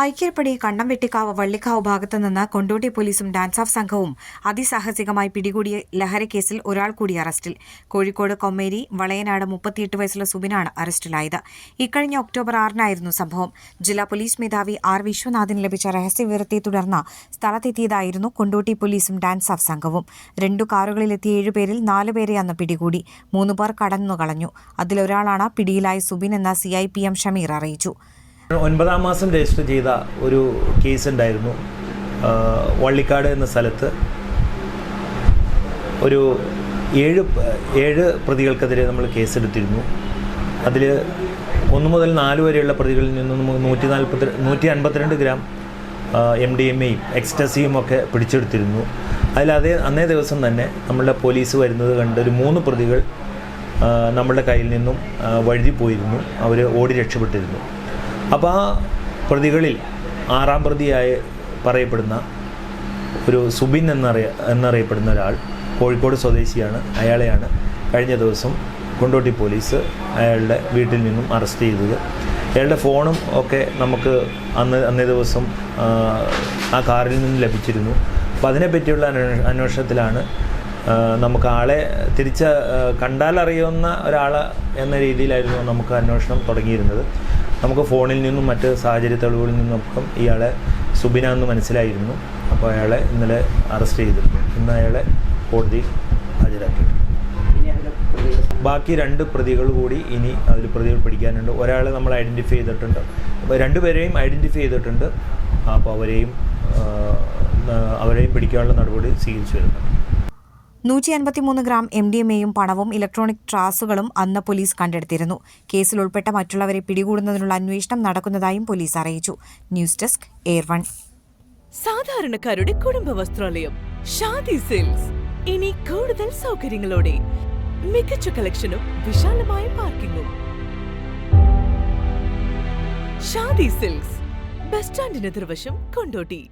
ഐക്യപ്പടി കണ്ണംവെട്ടിക്കാവ് വള്ളിക്കാവ് ഭാഗത്തുനിന്ന് കൊണ്ടോട്ടി പോലീസും dance of സംഘവും അതിസാഹസികമായി പിടികൂടിയ ലഹരക്കേസിൽ ഒരാൾ കൂടി അറസ്റ്റിൽ. കോഴിക്കോട് കൊമ്മേരി വളയനാട് മുപ്പത്തിയെട്ട് വയസ്സുള്ള സുബിനാണ് അറസ്റ്റിലായത്. ഇക്കഴിഞ്ഞ ഒക്ടോബർ ആറിനായിരുന്നു സംഭവം. ജില്ലാ പോലീസ് മേധാവി ആർ വിശ്വനാഥിന് ലഭിച്ച രഹസ്യവിവരത്തെ തുടർന്ന് സ്ഥലത്തെത്തിയതായിരുന്നു കൊണ്ടോട്ടി പോലീസും ഡാൻസ് ഓഫ് സംഘവും. രണ്ടു കാറുകളിലെത്തിയ ഏഴുപേരിൽ നാലുപേരെ അന്ന് പിടികൂടി. മൂന്നുപേർ കടന്നു കളഞ്ഞു. അതിലൊരാളാണ് പിടിയിലായ സുബിൻ എന്ന C I P M Shameer അറിയിച്ചു. ഒൻപതാം മാസം രജിസ്റ്റർ ചെയ്ത ഒരു കേസ് ഉണ്ടായിരുന്നു വള്ളിക്കാട് എന്ന സ്ഥലത്ത്. ഒരു ഏഴ് ഏഴ് പ്രതികൾക്കെതിരെ നമ്മൾ കേസെടുത്തിരുന്നു അതിൽ ഒന്ന് മുതൽ നാല് വരെയുള്ള പ്രതികളിൽ നിന്ന് നമുക്ക് നൂറ്റി നാൽപ്പത്തി നൂറ്റി അൻപത്തിരണ്ട് ഗ്രാം എം ഡി എം എയും എക്സ്റ്റസിയും ഒക്കെ പിടിച്ചെടുത്തിരുന്നു. അതിൽ അതേ അന്നേ ദിവസം തന്നെ നമ്മളുടെ പോലീസ് വരുന്നത് കണ്ട് ഒരു മൂന്ന് പ്രതികൾ നമ്മളുടെ കയ്യിൽ നിന്നും വഴുതി പോയിരുന്നു. അവർ ഓടി രക്ഷപ്പെട്ടിരുന്നു. അപ്പോൾ ആ പ്രതികളിൽ ആറാം പ്രതിയായി പറയപ്പെടുന്ന ഒരു സുബിൻ എന്നറിയ എന്നറിയപ്പെടുന്ന ഒരാൾ കോഴിക്കോട് സ്വദേശിയാണ്. അയാളെയാണ് കഴിഞ്ഞ ദിവസം കൊണ്ടോട്ടി പോലീസ് അയാളുടെ വീട്ടിൽ നിന്നും അറസ്റ്റ് ചെയ്തത്. അയാളുടെ ഫോണും ഒക്കെ നമുക്ക് അന്ന് അന്നേ ദിവസം ആ, കാറിൽ നിന്ന് ലഭിച്ചിരുന്നു. അപ്പോൾ അതിനെപ്പറ്റിയുള്ള അന്വേ- അന്വേഷണത്തിലാണ് നമുക്ക് ആളെ തിരിച്ച കണ്ടാലറിയുന്ന ഒരാൾ എന്ന രീതിയിലായിരുന്നു നമുക്ക് അന്വേഷണം തുടങ്ങിയിരുന്നത്. നമുക്ക് ഫോണിൽ നിന്നും മറ്റ് സാഹചര്യ തെളിവുകളിൽ നിന്നൊക്കെ ഇയാളെ സുബിന എന്ന് മനസ്സിലായിരുന്നു. അപ്പോൾ അയാളെ ഇന്നലെ അറസ്റ്റ് ചെയ്തിരുന്നു. ഇന്ന് അയാളെ കോടതി ഹാജരാക്കിയിട്ടുണ്ട്. ബാക്കി രണ്ട് പ്രതികൾ കൂടി ഇനി അതിൽ പ്രതികൾ പിടിക്കാനുണ്ട്. ഒരാളെ നമ്മൾ ഐഡന്റിഫൈ ചെയ്തിട്ടുണ്ട്. അപ്പോൾ രണ്ടുപേരെയും ഐഡന്റിഫൈ ചെയ്തിട്ടുണ്ട്. അപ്പോൾ അവരെയും അവരെയും പിടിക്കാനുള്ള നടപടി സ്വീകരിച്ചു വരുന്നുണ്ട്. നൂറ്റി അൻപത്തിമൂന്ന് ഗ്രാം എം ഡി എം എയും പണവും ഇലക്ട്രോണിക് ട്രാസുകളും അന്ന് പോലീസ് കണ്ടെടുത്തിരുന്നു. കേസിൽ ഉൾപ്പെട്ട മറ്റുള്ളവരെ പിടികൂടുന്നതിനുള്ള അന്വേഷണം നടക്കുന്നതായും പോലീസ് അറിയിച്ചു. ന്യൂസ് ഡെസ്ക് എയർ വൺ സാധാരണക്കാരുടെ കുടുംബ വസ്ത്രാലയം ഷാദി സിൽക്സ്. ഇനി കൂടുതൽ സൗകര്യങ്ങളോടെ മികച്ച കളക്ഷനും വിശാലമായ പാർക്കിങ്ങും. ഷാദി സിൽക്സ് ബസ് സ്റ്റാൻഡിന് എതിർവശം കൊണ്ടോട്ടി.